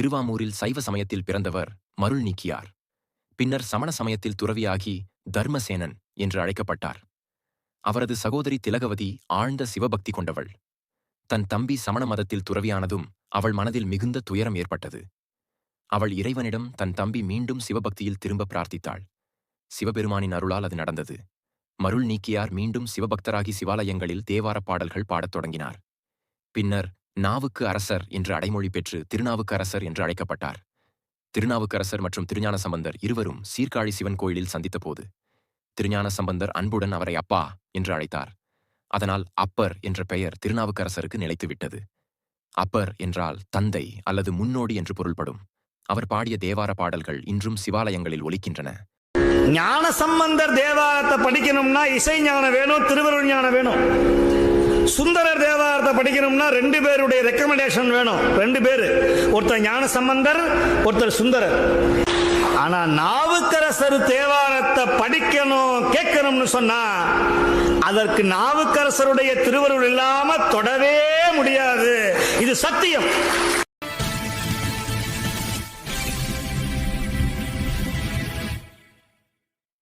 திருவாமூரில் சைவ சமயத்தில் பிறந்தவர் மருள் நீக்கியார். பின்னர் சமண சமயத்தில் துறவியாகி தர்மசேனன் என்று அழைக்கப்பட்டார். அவரது சகோதரி திலகவதி ஆழ்ந்த சிவபக்தி கொண்டவள். தன் தம்பி சமண மதத்தில் துறவியானதும் அவள் மனதில் மிகுந்த துயரம் ஏற்பட்டது. அவள் இறைவனிடம் தன் தம்பி மீண்டும் சிவபக்தியில் திரும்ப பிரார்த்தித்தாள். சிவபெருமானின் அருளால் அது நடந்தது. மருள் நீக்கியார் மீண்டும் சிவபக்தராகி சிவாலயங்களில் தேவாரப் பாடல்கள் பாடத் தொடங்கினார். பின்னர் நாவுக்கு அரசர் என்று அடைமொழி பெற்று திருநாவுக்கரசர் என்று அழைக்கப்பட்டார். திருநாவுக்கரசர் மற்றும் திருஞான சம்பந்தர் இருவரும் சீர்காழி சிவன் கோயிலில் சந்தித்தபோது திருஞான சம்பந்தர் அன்புடன் அவரை அப்பா என்று அழைத்தார். அதனால் அப்பர் என்ற பெயர் திருநாவுக்கரசருக்கு நிலைத்துவிட்டது. அப்பர் என்றால் தந்தை அல்லது முன்னோடி என்று பொருள்படும். அவர் பாடிய தேவார பாடல்கள் இன்றும் சிவாலயங்களில் ஒலிக்கின்றன. ஞான சம்பந்தர் தேவாரத்தை படிக்கணும்னா இசை ஞானம் வேணும் திருவருள் ஞானம் வேணும். சுந்தரர் தேவ படிக்கணும்னா ரெண்டு பேருடைய ரெக்கமெண்டேஷன் வேணும். ரெண்டு பேரு. ஒருத்தர் ஞான சம்பந்தர் ஒருத்தர் சுந்தரர். ஆனா நாவுக்கரசர் தேவாரத்தை படிக்கணும் கேட்கணும்னு சொன்னா அதற்கு நாவுக்கரசருடைய திருவருள் இல்லாம தொடவே முடியாது. இது சத்தியம்.